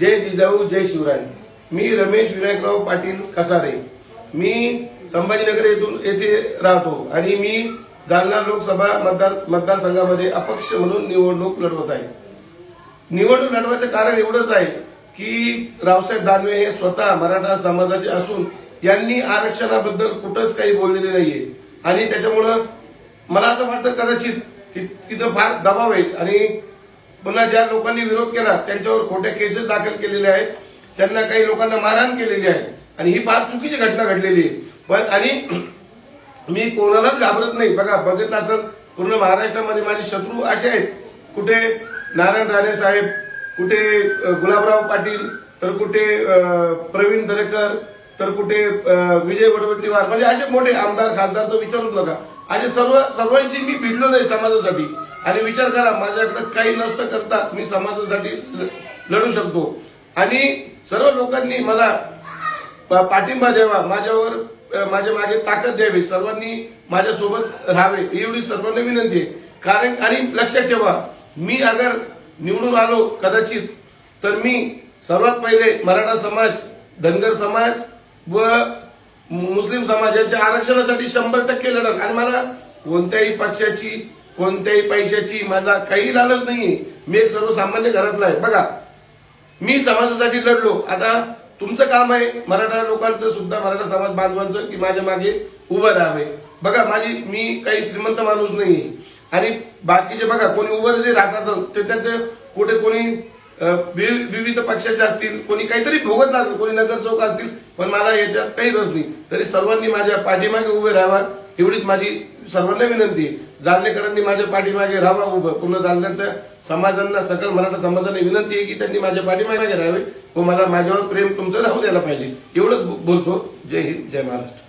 जय जिजाऊ जय शिवराय. मी रमेश विनायकराव पाटील कसारे. मी संभाजीनगर येथून येथे राहतो आणि मी जालना लोकसभा मतदार मतदारसंघामध्ये अपक्ष म्हणून निवडणूक लढवत आहे. निवडणूक लढवायचं कारण एवढंच आहे की रावसाहेब दानवे हे स्वतः मराठा समाजाचे असून यांनी आरक्षणाबद्दल कुठंच काही बोललेले नाहीये. आणि त्याच्यामुळं मला असं वाटतं कदाचित तिथं फार दबाव आहे आणि पुन्हा ज्या लोकांनी विरोध केला त्यांच्यावर खोट्या केसेस दाखल केलेल्या आहेत. त्यांना काही लोकांना मारहाण केलेली आहे. आणि ही फार चुकीची घटना घडलेली आहे. पण आणि मी कोणालाच घाबरत नाही. बघा बघत असत पूर्ण महाराष्ट्रामध्ये माझे शत्रू असे आहेत. कुठे नारायण राणे साहेब कुठे गुलाबराव पाटील तर कुठे प्रवीण दरेकर तर कुठे विजय वडवटीवार म्हणजे असे मोठे आमदार खासदार तर विचारूच नका. असे सर्व सर्वांशी मी भिडलो नाही समाजासाठी. आणि विचार करा माझ्याकडे काही नसतं करता मी समाजासाठी लढू शकतो. आणि सर्व लोकांनी मला पाठिंबा द्यावा माझ्यावर माझ्या मागे ताकद द्यावी सर्वांनी माझ्यासोबत राहावे एवढी सर्वांना विनंती आहे. कारण आणि लक्षात ठेवा मी अगर निवडून आलो कदाचित तर मी सर्वात पहिले मराठा समाज धनगर समाज व मुस्लिम समाज यांच्या आरक्षणासाठी शंभर टक्के लढत आणि मला कोणत्याही पक्षाची कोणत्याही पैशाची माझा काही लालच नाहीये. मी एक सर्वसामान्य घरातला आहे. बघा मी समाजासाठी लढलो. आता तुमचं काम आहे मराठा लोकांचं सुद्धा मराठा समाज बांधवांचं की माझ्या मागे उभं राहावे. बघा माझी मी काही श्रीमंत माणूस नाहीये. आणि बाकीचे बघा कोणी उभं जे राहत असेल ते त्यांचे कुठे कोणी विविध पक्षाचे असतील कोणी काहीतरी भोगत असेल कोणी नगरसेवक असतील पण मला याच्यात काही रस नाही. तरी सर्वांनी माझ्या पाठीमागे उभे राहावा. एवढीच माझी सर्वांना विनंती. जालनेकरांनी माझ्या पाठीमागे राहावा उभं. पूर्ण जालन्यातल्या समाजांना सकल मराठा समाजाने विनंती आहे की त्यांनी माझ्या पाठीमागे राहावे व मला माझ्यावर प्रेम तुमचं राहू द्यायला पाहिजे. एवढंच बोलतो. जय हिंद जय महाराष्ट्र.